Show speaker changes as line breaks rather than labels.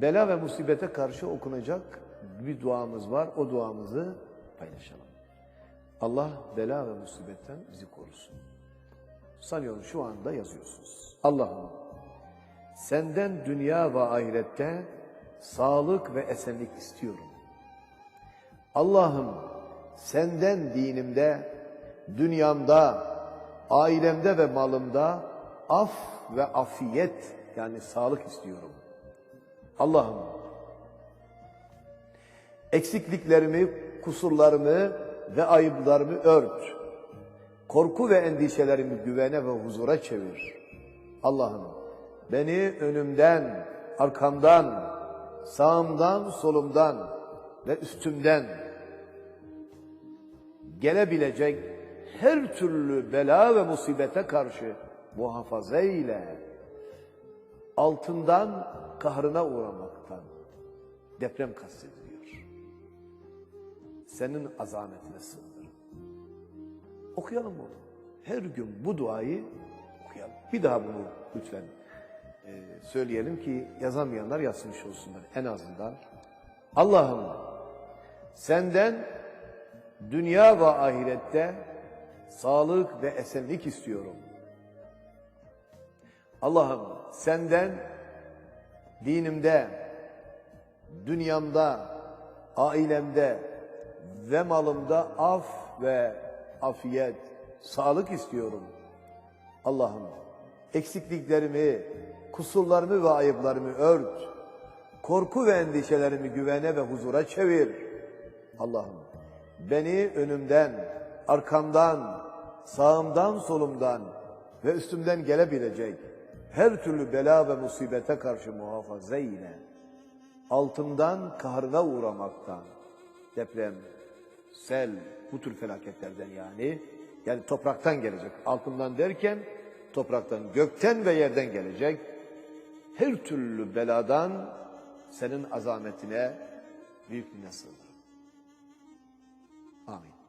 Bela ve musibete karşı okunacak bir duamız var. O duamızı paylaşalım. Allah bela ve musibetten bizi korusun. Sanıyorum şu anda yazıyorsunuz. Allah'ım senden dünya ve ahirette sağlık ve esenlik istiyorum. Allah'ım senden dinimde, dünyamda, ailemde ve malımda af ve afiyet yani sağlık istiyorum. Allah'ım eksikliklerimi, kusurlarımı ve ayıplarımı ört. Korku ve endişelerimi güvene ve huzura çevir. Allah'ım beni önümden, arkamdan, sağımdan, solumdan ve üstümden gelebilecek her türlü bela ve musibete karşı muhafaza eyle. Altından kahrına uğramaktan deprem kastediliyor. Senin azametine sığınırım. Okuyalım bunu. Her gün bu duayı okuyalım. Bir daha bunu lütfen e, söyleyelim ki yazamayanlar yazmış olsunlar en azından. Allah'ım senden dünya ve ahirette sağlık ve esenlik istiyorum. Allah'ım senden dinimde, dünyamda, ailemde ve malımda af ve afiyet, sağlık istiyorum. Allah'ım eksikliklerimi, kusurlarımı ve ayıplarımı ört. Korku ve endişelerimi güvene ve huzura çevir. Allah'ım beni önümden, arkamdan, sağımdan, solumdan ve üstümden gelebilecek her türlü bela ve musibete karşı muhafaza eyle. Altından kahrına uğramaktan, deprem, sel, bu tür felaketlerden yani, yani topraktan gelecek. Altından derken topraktan, gökten ve yerden gelecek. Her türlü beladan senin azametine, büyüklüğüne sığınırım. Amin.